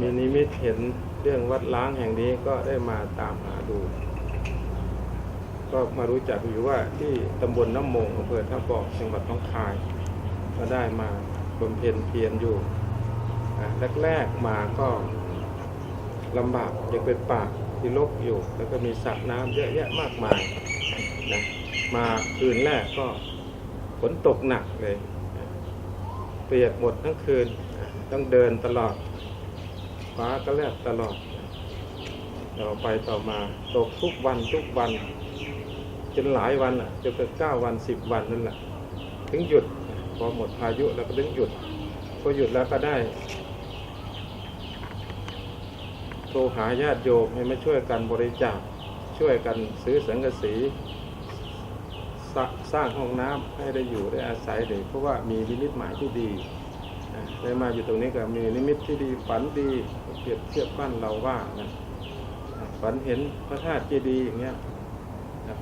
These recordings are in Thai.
มีนิมิตเห็นเรื่องวัดล้างแห่งนี้ก็ได้มาตามหาดู ก็มารู้จักอยู่ว่าที่ตำบลน้ำมงอำเภอท่าบอกจังหวัดหน้องคาย ก็ได้มาบำเพ็ญเพียรอยู่แรกๆมาก็ลำบากยังเป็นป่าที่รกอยู่ แล้วก็มีสระน้ำเยอะแยะมากมายนะมาคืนแรกก็ฝนตกหนักเลย เปียกหมดทั้งคืน ต้องเดินตลอด ฟ้าก็แลบตลอดต่อไปต่อมาตกทุกวันทุกวันจนหลายวันอะจนเป็นเก้าวันสิบวันนั่นแหละถึงหยุดพอหมดพายุแล้วก็ถึงหยุดพอหยุดแล้วก็ได้ โทรหาญาติโยมให้มาช่วยกันบริจาคช่วยกันซื้อสังกะสีสร้าสร้างห้องน้ำให้ได้อยู่ได้อาศัยเลยเพราะว่ามีนิมิตหมายที่ดี ได้มาอยู่ตรงนี้ก็มีนิมิตที่ดีฝันดีเปรียบเทียบบ้านเราว่านะฝันเห็นพระธาตุเจดีย์อย่างเงี้ย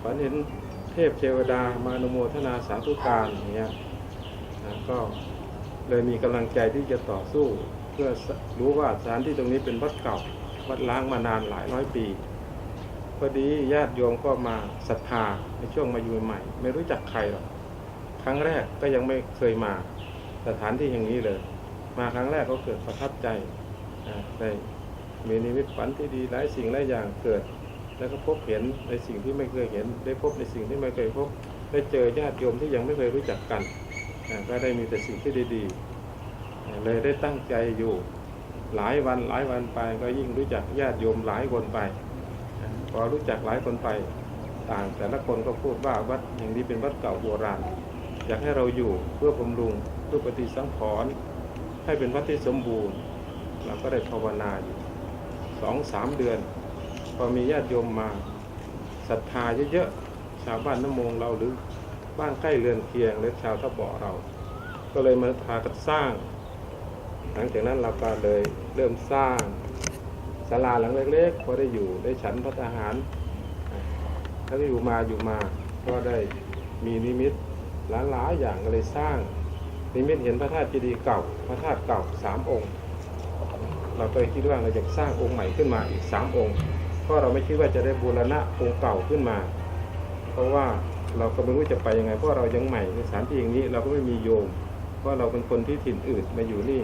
ฝันเห็นเทพเทวดามานุโมทนาสาธุการอย่างเงี้ยนะก็เลยมีกำลังใจที่จะต่อสู้เพื่อรู้ว่าสถานที่ตรงนี้เป็นวัดเก่าวัดล้างมานานหลายร้อยปีพอดีญาติโยมก็มาศรัทธาในช่วงมาอยู่ใหม่ ไม่รู้จักใครหรอกครั้งแรกก็ยังไม่เคยมาสถานที่อย่างนี้เลย มาครั้งแรกก็เกิดประทับใจอ่าได้มีนิมิตฝันที่ดีหลายสิ่งหลายอย่างเกิด แล้วก็พบเห็นในสิ่งที่ไม่เคยเห็น ได้พบในสิ่งที่ไม่เคยพบ ได้เจอญาติโยมที่ยังไม่เคยรู้จักกันก็ได้มีแต่สิ่งที่ดีๆเลยได้ตั้งใจอยู่หลายวันหลายวันไปก็ยิ่งรู้จักญาติโยมหลายคนไป พอรู้จักหลายคนไป ต่างแต่ละคนก็พูดว่าวัดแห่างนี้เป็นวัดเก่าโบราณ อยากให้เราอยู่เพื่อบำรุงเพื่อปฏิสังขรณ์ ให้เป็นวัดที่สมบูรณ์ เราก็ได้ภาวนาอยู่สองสามเดือน พอมีญาติโยมมาศรัทธาเยอะๆชาวบ้านน้ำมงเราหรือบ้านใกล้เรือนเคียงหรือชาวทบอเรา ก็เลยมาพากันสร้าง หลังจากนั้นเราก็เลยเริ่มสร้างศาลาหลังเล็กๆพอได้อยู่ได้ฉันพระทหารถ้าได้อยู่มาอยู่มาก็ได้มีนิมิตหลายๆอย่างก็เลยสร้าง นิมิตเห็นพระธาตุเจดีย์เก่า พระธาตุเก่าสามองค์ เราก็เลยคิดว่าเราจะสร้างองค์ใหม่ขึ้นมาอีกสามองค์ เพราะเราไม่คิดว่าจะได้บูรณะองค์เก่าขึ้นมา เพราะว่าเราก็ไม่รู้จะไปยังไง เพราะเรายังใหม่ในสถานที่อย่างนี้เราก็ไม่มีโยม เพราะเราเป็นคนที่ถิ่นอื่นมาอยู่นี่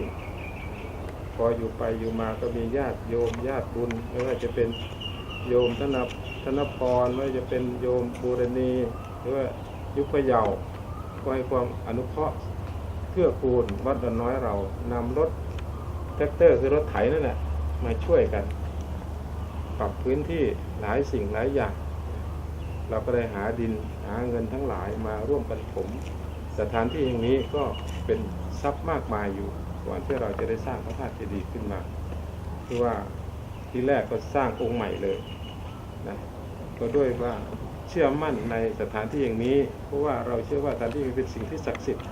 พออยู่ไปอยู่มาก็มีญาติโยมญาติบุญไม่ว่าจะเป็นโยมธนธนพรไม่ว่าจะเป็นโยมบูรณีหรือว่ายุคพเยาก็ให้ความอนุเคราะห์ เพื่อคูณวัดดอนน้อยเรานำรถแท็กเตอร์คือรถไถนั่นแหละมาช่วยกัน ปรับพื้นที่หลายสิ่งหลายอย่าง เราก็ได้หาดินหาเงินทั้งหลายมาร่วมกันถมสถานที่อย่างนี้ก็เป็นทรัพย์มากมายอยู่ก่อนที่เราจะได้สร้างพระธาตุเจดีย์ขึ้นมาคือว่าที่แรกก็สร้างองค์ใหม่เลยนะก็ด้วยว่าเชื่อมั่นในสถานที่อย่างนี้ เพราะว่าเราเชื่อว่าสถานที่เป็นสิ่งที่ศักดิ์สิทธิ์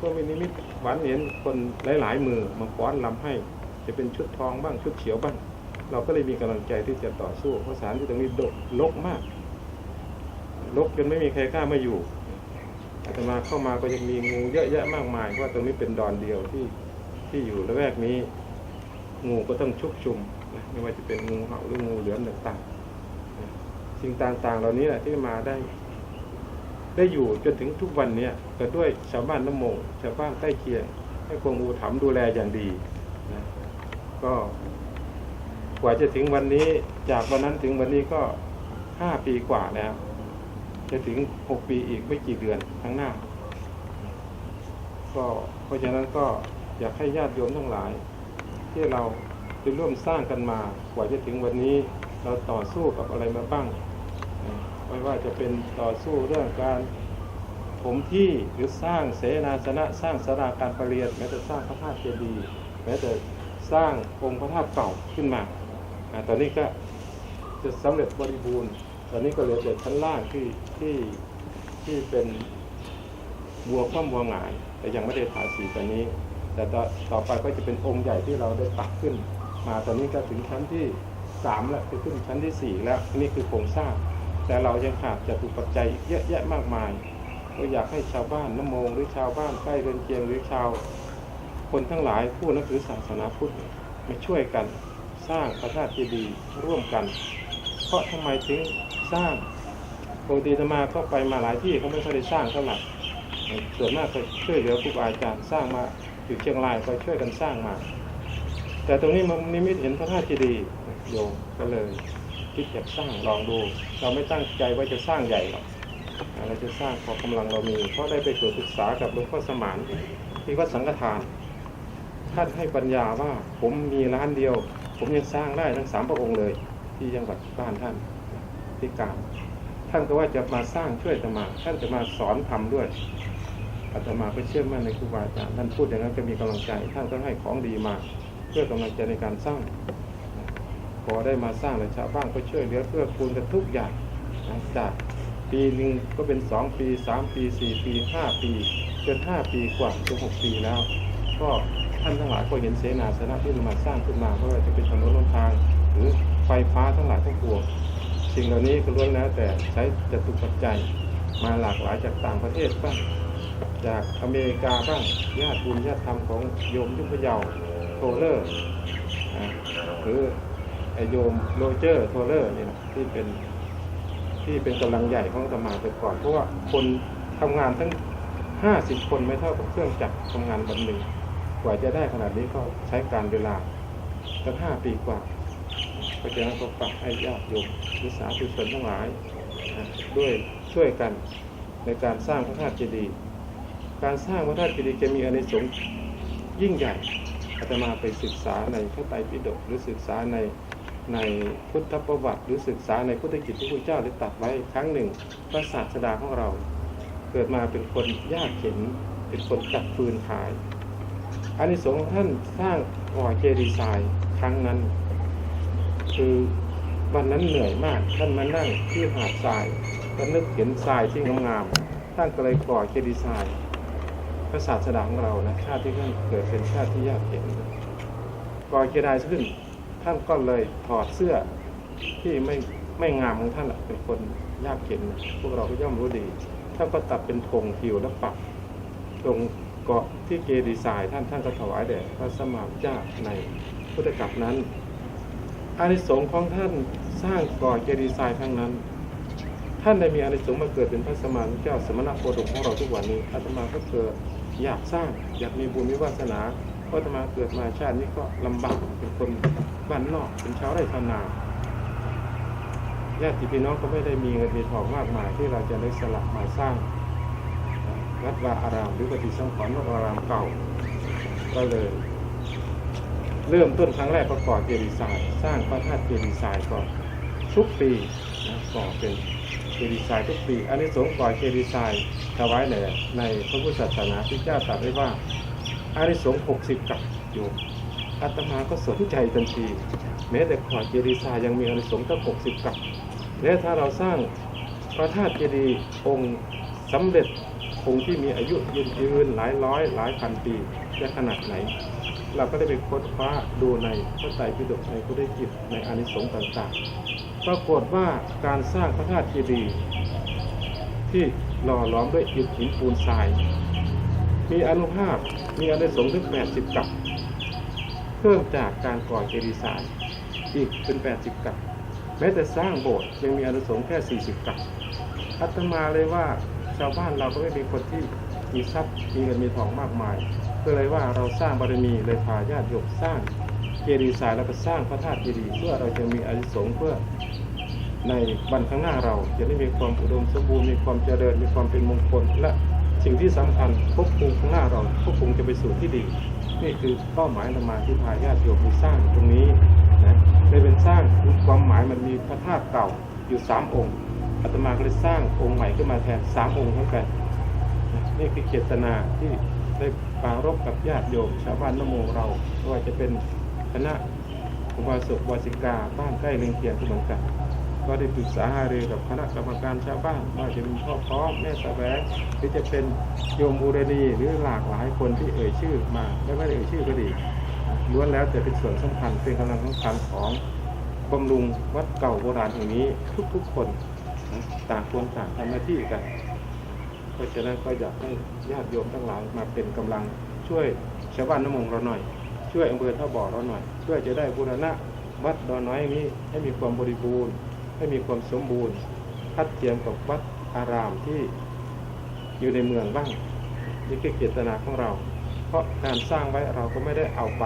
ก็มีนิมิตหวันเห็นคนหลาย ๆ มือมาฟ้อนลำให้ จะเป็นชุดทองบ้างชุดเขียวบ้าง เราก็เลยมีกำลังใจที่จะต่อสู้เพราะสานที่ตรงนี้ดกลกมากลกจนไม่มีใครกล้ามาอยู่อาตมาเข้ามาก็ยังมีงูเยอะแยะมากมายเพราะตรงนี้เป็นดอนเดียวที่ที่อยู่ละแวกนี้ งูก็ต้องชุกชุมนะไม่ว่าจะเป็นงูเห่าหรืองูเหลือมต่างๆสิ่งต่างๆ เหล่านี้แหละที่มาได้ ได้อยู่จนถึงทุกวันเนี้ยก็ด้วยชาวบ้านน้ำโมงชาวบ้านใกล้เคียง ให้กรมอุถัมดูแลอย่างดีนะก็กว่าจะถึงวันนี้จากวันนั้นถึงวันนี้ก็ห้าปีกว่าแล้ว จะถึงหกปีอีกไม่กี่เดือนข้างหน้า ก็เพราะฉะนั้นก็อยากให้ญาติโยมทั้งหลาย ที่เราจะร่วมสร้างกันมากว่าจะถึงวันนี้เราต่อสู้กับอะไรมาบ้าง ไม่ว่าจะเป็นต่อสู้เรื่องการถมที่หรือสร้างเสนาสนะสร้างสาราการประเรียนแม้แต่สร้างพระธาตุเจดีย์แม้แต่สร้างองค์พระธาตุเก่าขึ้นมาอตอนนี้ก็จะสำเร็จบริบูรณ์ ตอนนี้ก็เหลือแต่ชั้นล่างที่ที่ที่เป็นบัวคว่ำบัวหงาย แต่ยังไม่ได้ทาสีตอนนี้ แต่ต่อต่อไปก็จะเป็นองค์ใหญ่ที่เราได้ปักขึ้น มาตอนนี้ก็ถึงชั้นที่สามแล้วคือขึ้นชั้นที่สี่แล้วนี่คือโครงสร้าง แต่เรายังขาดจตุปัจจัยเยอะแยะมากมาย ก็อยากให้ชาวบ้านน้ำมงหรือชาวบ้านใกล้เรือนเคียงหรือชาว คนทั้งหลายผู้นับถือศาสนาพุทธมาช่วยกันสร้างพระธาตุเจดีย์ร่วมกัน เพราะทำไมถึงสร้างปกติอาตมาก็ไปมาหลายที่เขาไม่ค่อยได้สร้างเท่าไหร่ส่วนมากก็ช่วยเหลือครูบาอาจารย์สร้างมาอยู่เชียงรายก็ช่วยกันสร้างมา แต่ตรงนี้มันนิมิตเห็นพระธาตุเจดีย์โยมก็เลย คิดอยากสร้างลองดู เราไม่ตั้งใจว่าจะสร้างใหญ่หรอกเราจะสร้างพอกำลังเรามี เพราะได้ไปตรวจศึกษากับหลวงพ่อสมานที่วัดสังฆทานท่านให้ปัญญาว่าผมมีร้านเดียว ผมยังสร้างได้ทั้งสามพระองค์เลย ที่จังหวัดบ้านท่านที่การท่านก็ว่าจะมาสร้างช่วยอาตมา ท่านจะมาสอนทำด้วยอาตมาก็เชื่อมั่นในครูบาอาจารย์ท่านพูดอย่างนั้นก็มีกำลังใจ ท่านก็ให้ของดีมา เพื่อกำลังใจในการสร้าง อได้มาสร้างแล้วชาวบ้านก็ช่วยเหลือเพื่อคูณกันทุกอย่างนะจากปีหนึ่งก็เป็นสองปีสามปีสี่ปีห้าปีจนห้าปีกว่าจนหกปีแล้ว ก็ท่านทั้งหลายก็เห็นเสนาสนะที่มาสร้างขึ้นมาไม่ว่าจะเป็นถนนหนทาง หรือไฟฟ้าทั้งหลายทั้งปวงสิ่งเหล่านี้ก็ล้วนแล้วแต่ใช้จตุปัจจัยมาหลากหลายจากต่างประเทศบ้างจากอเมริกาบ้างญาติบุญญาติธรรมของโยมยุพเยาโทเลอร์หรือ ไอโยมโรเจอร์โทเลอร์นี่นะที่เป็นที่เป็นกำลังใหญ่ของอาตมาแต่ก่อน เพราะว่าคนทำงานทั้ง50คนไม่เท่ากับเครื่องจักรทำงานวันหนึ่งกว่าจะได้ขนาดนี้ก็ใช้การเวลาตั้งห้าปีกว่าเพราะฉะนั้นก็ฝากให้ญาติโยมหรือสาธุชนทั้งหลายด้วยช่วยกันในการสร้างพระธาตุเจดีย์การสร้างพระธาตุเจดีย์จะมีอานิสงส์ยิ่งใหญ่อาตมาไปศึกษาในพระไตรปิฎกหรือศึกษาใน ในพุทธประวัติหรือศึกษาในพุทธกิจที่พระเจ้าได้ตรัสไว้ครั้งหนึ่ง พระศาสดาของเรา เกิดมาเป็นคนยากเข็นเป็นคนตัดฟืนขายอานิสงส์ของท่านสร้างก่อเจดีย์ทรายครั้งนั้น คือวันนั้นเหนื่อยมากท่านมานั่งที่หาดทรายก็นึกเห็นทรายที่งามๆท่านก็เลยก่อเจดีย์ทรายพระศาสดาของเรานะชาติที่ท่านเกิดเป็นชาติที่ยากเข็นก่อเจดีย์ขึ้น ท่านก็เลยถอดเสื้อที่ไม่ไม่งามของท่านเป็นคนยากเข็นพวกเราก็ย่อมรู้ดีท่านก็ตัดเป็นธงทิวแล้วปักตรงเกาะที่เจดีย์ทรายท่านท่านก็ถวายแด่พระสมมาเจ้าในพุทธกัปนั้นอานิสงส์ของท่านสร้างก่อเจดีย์ทรายทั้งนั้น ท่านได้มีอานิสงส์มาเกิดเป็นพระสมมาเจ้าสมณโคดมของเราทุกวันนี้อาตมาก็เกิดอยากสร้างอยากมีบุญมีวาสนาเพราะอาตมาเกิดมาชาตินี้ก็ลำบากเป็นคน บ้านนอกเป็นชาวไร่ชาวนาญาติพี่น้องก็ไม่ได้มีเงินมีทองมากมายที่เราจะได้สละมาสร้างวัดวาอารามหรือปฏิสังขรณ์วัดวาอารามเก่า ก็เลย เริ่มต้นครั้งแรกก็ก่อเจดีย์ทรายสร้างพระธาตุเจดีย์ทรายก่อนทุกปีนะก่อเป็นเจดีย์ทรายทุกปี อันนี้สงก่อเจดีย์ทรายถวายในในพระพุทธศาสนาที่เจ้าตรัสไว้ว่าอานิสงส์หกสิบกับโยม อาตมาก็สนใจทันที แม้แต่ก่อเจดีย์ทรายยังมีอนิสงส์ตั้งหกสิบกับ และถ้าเราสร้างพระธาตุเจดีย์องค์สำเร็จองค์ที่มีอายุยืนยืนหลายร้อยหลายพันปีจะขนาดไหน เราก็ได้ไปค้นคว้าดูในพระไตรปิฎกในพุทธกิจในอนิสงส์ต่างๆ ปรากฏว่าการสร้างพระธาตุเจดีย์ที่หล่อหลอมด้วยอิฐหินปูนทราย มีอนุภาพมีอนิสงส์ถึง80 กับ เพิ่มจากการก่อเจดีย์ทรายอีกเป็น 80 กับ แม้แต่สร้างโบสถ์ยังมีอนุสงส์แค่ 40 กับอาตมาเลยว่าชาวบ้านเราก็ไม่เป็นคนที่มีทรัพย์มีเงินมีทองมากมายก็เลยว่าเราสร้างบารมีเลยพาญาติโยมสร้างเจดีย์ทรายแล้วก็สร้างพระธาตุเจดีย์เพื่อเราจะมีอนิสงส์เพื่อในวันข้างหน้าเราจะได้มีความอุดมสมบูรณ์มีความเจริญมีความเป็นมงคล และสิ่งที่สำคัญภพภูมิข้างหน้าเราภพภูมิจะไปสู่ที่ดี นี่คือเป้าหมายธรรมาที่พาญาติโยมไปสร้างตรงนี้นะเลยเป็นสร้างความหมายมันมีพระธาตุเก่าอยู่สามองค์อาตมาก็เลยสร้างองค์ใหม่ขึ้นมาแทนสามองค์เท่ากันนี่คือเจตนาที่ได้ปรารบกับญาติโยมชาวบ้านนโมเราไม่ว่าจะเป็นคณะอุบาสกวาสิกาบ้านใกล้เลียงเคียงก็เหมือนกัน ก็ได้ปรึกษาหารือกับคณะกรรมการชาวบ้านว่าจะเป็นพ่อพร้อมแม่สะแวงหรือจะเป็นโยมบูรณีหรือหลากหลายคนที่เอ่ยชื่อมาและไม่ได้เอ่ยชื่อก็ดีล้วนแล้วแต่เป็นส่วนสำคัญเป็นกำลังสำคัญของบำรุงวัดเก่าโบราณแห่งนี้ทุกๆคนต่างคนต่างทำหน้าที่กันเพราะฉะนั้นก็อยากให้ญาติโยมทั้งหลายมาเป็นกำลังช่วยชาวบ้านน้ำมงเราหน่อย ช่วยอำเภอท่าบ่อเราหน่อยเพื่อจะได้บูรณะวัดดอนน้อยนี้ให้มีความบริบูรณ์ ให้มีความสมบูรณ์ทัดเทียมกับวัดอารามที่อยู่ในเมืองบ้างนี่คือเจตนาของเรา เพราะการสร้างไว้เราก็ไม่ได้เอาไป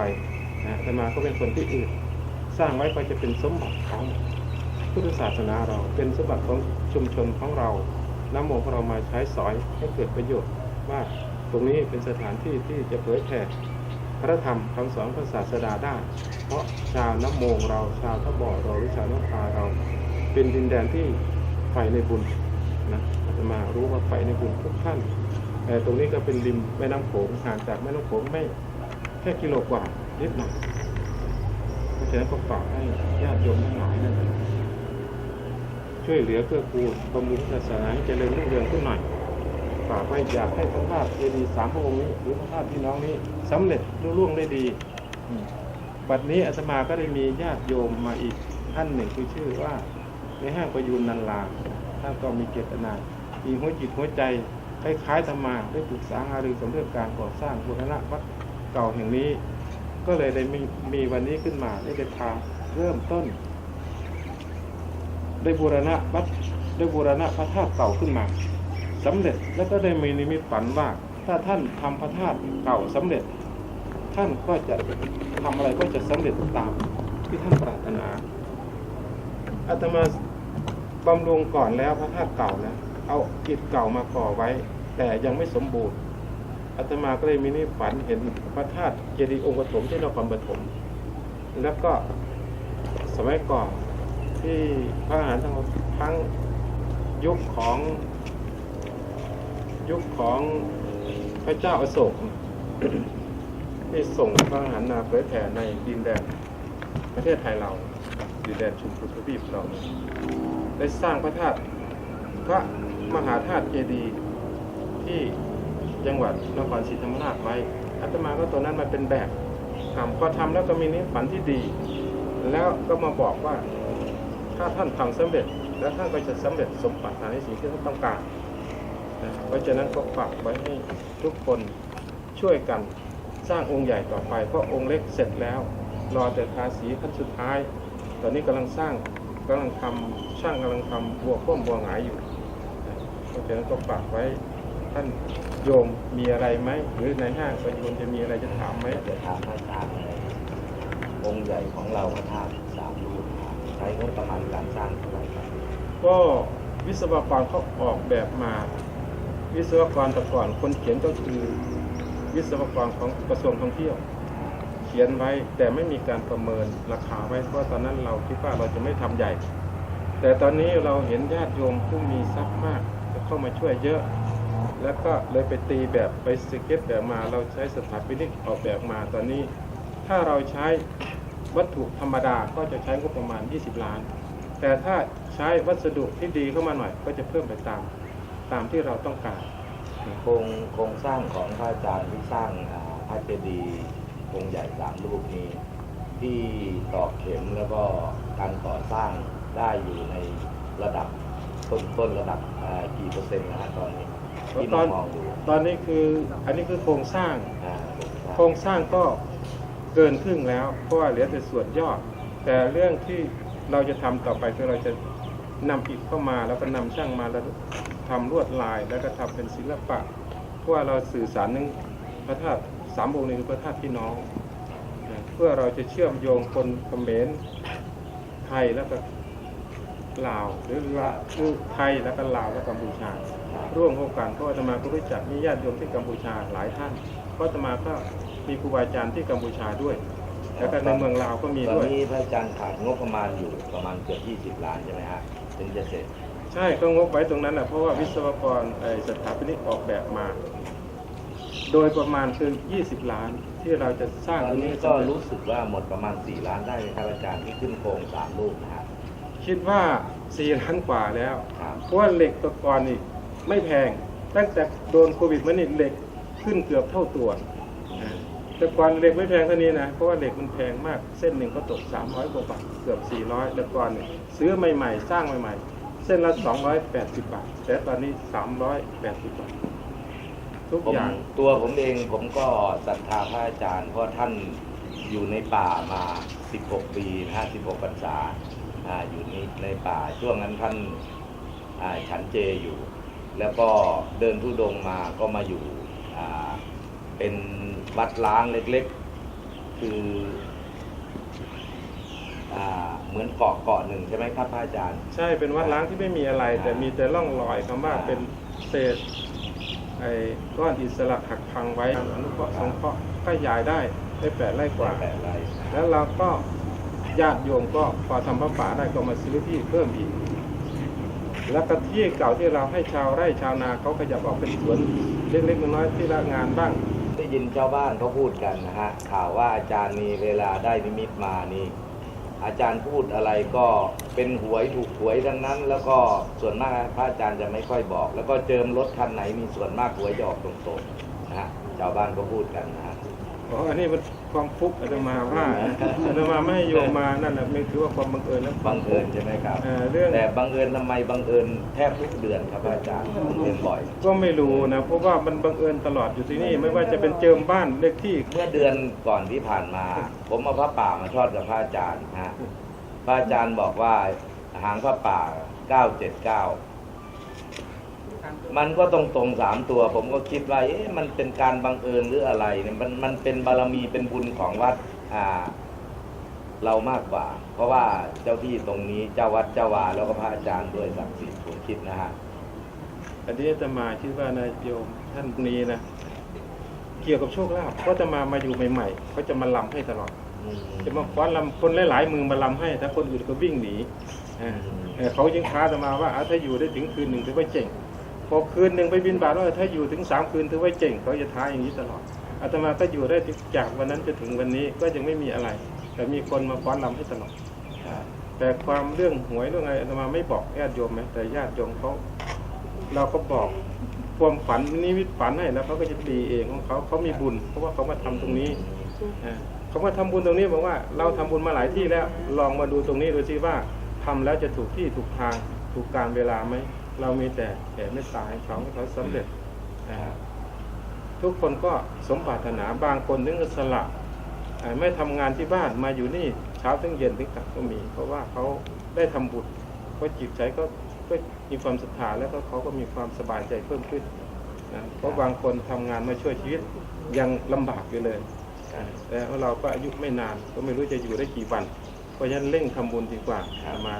นะแต่มาก็เป็นคนที่อื่น สร้างไว้ก็จะเป็นสมบัติของพุทธศาสนาเราเป็นสมบัติของชุมชนของเราน้ำมของเรามาใช้สอยให้เกิดประโยชน์ว่าตรงนี้เป็นสถานที่ที่จะเผยแผ่พระธรรมคำสอนพระศาสดาได้ เพราะชาวน้ำโมงเราชาวทบบ่อเราหรือชาวน้ำพาเรา เป็นดินแดนที่ใฝ่ในบุญนะอาตมารู้ว่าใฝ่ในบุญทุกท่านแต่ตรงนี้ก็เป็นริมแม่น้ำโขงห่างจากแม่น้ำโขงไม่แค่กิโลกว่านิดหน่อยเพราะฉะนั้นก็ฝากให้ญาติโยมทั้งหลายนั้นช่วยเหลือเพื่อกูลบำรุงศาสนาให้เจริญรุ่งเรืองขึ้นหน่อยฝากไว้อยากให้พระธาตุเจดีย์สามพระองค์นี้หรือพระธาตุพี่น้องนี้สำเร็จรุ่ล่วงได้ดีบัดนี้อาตมาก็ได้มีญาติโยมมาอีกท่านหนึ่งคือชื่อว่า ในห้างประยูนนันลาท่านก็มีเจตนา มีหัวจิตหัวใจคล้ายๆธรรมาได้ปรึกษาหารือสำเรื่องการก่อสร้างบูรณะวัดเก่าแห่งนี้ ก็เลยได้มีมีวันนี้ขึ้นมาได้ได้พางเริ่มต้น ได้บูรณะวัดได้บูรณะพระธาตุเก่าขึ้นมาสำเร็จแล้วก็ได้มีนิมิตฝันว่า ถ้าท่านทำพระธาตุเก่าสำเร็จ ท่านก็จะทำอะไรก็จะสำเร็จตามที่ท่านปรารถนาอาตมา บำรุงก่อนแล้วพระธาตุเก่าแล้วเอาอิฐเก่ามาก่อไว้ แต่ยังไม่สมบูรณ์อาตมาก็เลยมีนิฝันเห็นพระธาตุเจดีย์องค์ปฐมที่นครปฐมแล้วก็สมัยก่อนที่พระอาหารทั้งทั้งยุคของยุคของพระเจ้าอโศกที่ส่งพระอาหารนาเผยแผ่ในดินแดนประเทศไทยเราดินแดนชุมพรทวีปเรา ได้สร้างพระธาตุพระมหาธาตุเจดีย์ที่จังหวัดนครศรีธรรมราชไว้อาตมาก็ตัวนั้นมาเป็นแบบทำพอทำแล้วก็มีนิฝันที่ดี แล้วก็มาบอกว่าถ้าท่านทำสำเร็จ แล้วท่านก็จะสำเร็จสมปรารถนาในสิ่งที่ท่านต้องการนะเพราะฉะนั้นก็ฝากไว้ให้ทุกคนช่วยกันสร้างองค์ใหญ่ต่อไป เพราะองค์เล็กเสร็จแล้ว รอแต่ทาสีขั้นสุดท้าย ตอนนี้กำลังสร้าง กำลังทำช่างกำลังทำบัวข้มบัวหงายอยู่นะเพราะฉะนั้นก็ฝากไว้ท่านโยมมีอะไรไหมหรือในห้างประยุนจะมีอะไรจะถามไหมจะถามพระอาจารย์เลยองค์ใหญ่ของเราพระธาตุสามรูปครับใช้งบประมาณการสร้างเท่าไหร่ครับก็วิศวกรเขาออกแบบมา วิศวกรแต่ก่อนคนเขียนก็คือวิศวกรของกระทรวงท่องเที่ยวเขียนไว้ แต่ไม่มีการประเมินราคาไว้เพราะตอนนั้นเราคิดว่าเราจะไม่ทำใหญ่ แต่ตอนนี้เราเห็นญาติโยมผู้มีทรัพย์มากจะเข้ามาช่วยเยอะ แล้วก็เลยไปตีแบบไปสเก็ตแบบมาเราใช้สถาปนิกออกแบบมาตอนนี้ ถ้าเราใช้วัตถุธรรมดาก็จะใช้งบประมาณ 20 ล้าน แต่ถ้าใช้วัสดุที่ดีเข้ามาหน่อยก็จะเพิ่มไปตามตามที่เราต้องการโครงโครงสร้างของพระอาจารย์ที่สร้างอ่าพระเจดีย์ งค์ใหญ่สามรูปนี้ ที่ตอกเข็มแล้วก็การก่อสร้างได้อยู่ในระดับต้นต้นระดับอ่ากี่เปอร์เซ็นต์นะฮะตอนนี้ที่ตมอนมองดูตอนนี้คืออันนี้คือโครงสร้างอ่าโครงสร้างก็เกินครึ่งแล้ว เพราะว่าเหลือแต่ส่วนยอด แต่เรื่องที่เราจะทำต่อไปคือเราจะนำอิฐเข้ามาแล้วก็นำช่างมาแล้วทำลวดลายแล้วก็ทำเป็นศิลปะ เพราะว่าเราสื่อสารนึงพระธาตุ สามองค์นี้คือพระธาตุพี่น้องนะเพื่อเราจะเชื่อมโยงคนเขมรไทยแล้วก็ลาวหรือว่าคือไทยแล้วก็ลาวและกัมพูชา ร่วมโครงการเพราะอาตมาก็รู้จักมีญาติโยมที่กัมพูชาหลายท่าน เพราะอาตมาก็มีครูบาอาจารย์ที่กัมพูชาด้วย แล้วก็ในเมืองลาวก็มีตอนด้วยนี้พระอาจารย์ขาดงบประมาณอยู่ประมาณเกือบ20 ล้านใช่ไหมฮะถึงจะเสร็จ ใช่ก็งบไว้ตรงนั้นนะเพราะว่าวิศวกรไอ้สถาปนิกออกแบบมา โดยประมาณคือ 20 ล้านที่เราจะสร้างตตอรนงนี้นี้ก็สำเร็จรู้สึกว่าหมดประมาณ 4 ล้านได้ไหมครับอาจารย์ที่ขึ้นโครงสามลูกนะฮะคิดว่า 4 ล้านกว่าแล้วครับเพราะว่าเหล็กตะกอนนี่ไม่แพง ตั้งแต่โดนโควิดมานี่เหล็กขึ้นเกือบเท่าตัวอ่าแต่ก่อนเหล็กไม่แพงเท่านี้นะเพราะว่าเหล็กมันแพงมากเส้นหนึ่งก็ตก 300กว่าบาทเกือบ 400แต่ก่อนเนี่ยซื้อใหม่ๆ สร้างใหม่ๆ เส้นละ 280 บาท แต่ตอนนี้ 380 บาท ทุกผมอย่างตัวผมเองผมก็ศรัทธาพระอาจารย์ เพราะท่านอยู่ในป่ามา 16 ปีนะฮะ16พรรษาอ่าอยู่ในในป่าช่วงนั้นท่านอ่าฉันเจอยู่ แล้วก็เดินทุดงค์มาก็มาอยู่อ่าเป็นวัดล้างเล็กๆ คืออ่าเหมือนเกาะเกาะหนึ่งใช่ไหมครับพระอาจารย์ ใช่เป็นวัดล้างที่ไม่มีอะไร แต่มีแต่ร่องรอยคำว่าอ่าเป็นเศษ ไอ้ก้อนอิสระหักพังไว้อนุเคราะห์สงเคราะห์ขยายได้ได้แปดไร่กว่า แปดไร่แล้วเราก็ญาติโยมก็พอทำพระป่าได้ก็มาซื้อที่เพิ่มอีก แล้วก็ที่เก่าที่เราให้ชาวไร่ชาวนาเขาขยับออกเป็นสวนเล็กๆน้อยๆที่ละงานบ้าง ได้ยินชาวบ้านเขาพูดกันนะฮะข่าวว่าอาจารย์มีเวลาได้นิมิตมานี่ อาจารย์พูดอะไรก็เป็นหวยถูกหวยทั้งนั้น แล้วก็ส่วนมากพระอาจารย์จะไม่ค่อยบอก แล้วก็เจิมรถคันไหนมีส่วนมากหวยจะออกตรงๆนะฮะชาวบ้านก็พูดกันนะฮะอ๋ออันนี้มัน ความฟุกอาตมาว่าอาตมาไม่ให้โยมมานั่นแหละไม่ถือว่าความบังเอิญแล้วบังเอิญใช่ไหมครับเอ่อเรื่องแต่บังเอิญทำไมบังเอิญแทบทุกเดือนครับอาจารย์บังเอิญบ่อย ก็ไม่รู้นะเพราะว่ามันบังเอิญตลอดอยู่ที่นี่ไม่ว่าจะเป็นเจิมบ้านเลขที่เมื่อเดือนก่อนที่ผ่านมา ผมเอาพระป่ามาทอดกับพระอาจารย์นะฮะพระอาจารย์บอกว่าหางพระป่า979 มันก็ตรงตรงๆสามตัว ผมก็คิดว่าเอ๊ะมันเป็นการบังเอิญหรืออะไรเนี่ยมันมันเป็นบารมีเป็นบุญของวัดอ่าเรามากกว่า เพราะว่าเจ้าที่ตรงนี้เจ้าวัดเจ้าวาแล้วก็พระอาจารย์ด้วยศักดิ์สิทธิ์ผมคิดนะฮะอันนี้อาตมาคิดว่านายโยมท่านนี้นะเกี่ยวกับโชคลาภก็จะมามาอยู่ใหม่ๆเขาจะมาลำให้ตลอดจะมาคว้านลำคนหลายๆมือมาลำให้ถ้าคนอื่นก็วิ่งหนีอ่าเออเขายังท้าอาตมาว่าอะถ้าอยู่ได้ถึงคืนหนึ่งถือว่าเจ๋ง พอคืนหนึ่งไปบินบาตว่าถ้าอยู่ถึงสามคืนถือว่าเจ๋งเขาจะท้าอย่างนี้ตลอดอาตมาก็อยู่ได้จากวันนั้นจนถึงวันนี้ก็ยังไม่มีอะไร แต่มีคนมาฟ้อนรำให้ตลอดแต่ความเรื่องหวยเรื่องอะไรอาตมาไม่บอกญาติโยมไหมแต่ญาติโยมเขาเราก็บอกความฝันนิมิตฝันให้แล้วเขาก็จะดีเองของเขาเขามีบุญ เพราะว่าเขามาทำตรงนี้เขามาทำบุญตรงนี้บอกว่า เราทำบุญมาหลายที่แล้วลองมาดูตรงนี้ดูซิว่าทำแล้วจะถูกที่ถูกทางถูกการเวลาไหม เรามีแต่แผ่เมตตาให้เขาให้เขาสำเร็จอ่าทุกคนก็สมปรารถนาบางคนถึงกับสละอ่าไม่ทำงานที่บ้านมาอยู่นี่เช้าถึงเย็นถึงกลับก็มี เพราะว่าเขาได้ทำบุญก็จิตใจก็ก็มีความศรัทธาแล้วก็เขาก็มีความสบายใจเพิ่มขึ้นนะเพราะบางคนทำงานมาช่วยชีวิตยังลำบากอยู่เลยอ่าแต่เราก็อายุไม่นานก็ไม่รู้จะอยู่ได้กี่วัน เพราะฉะนั้นเร่งทำบุญดีกว่าครับมา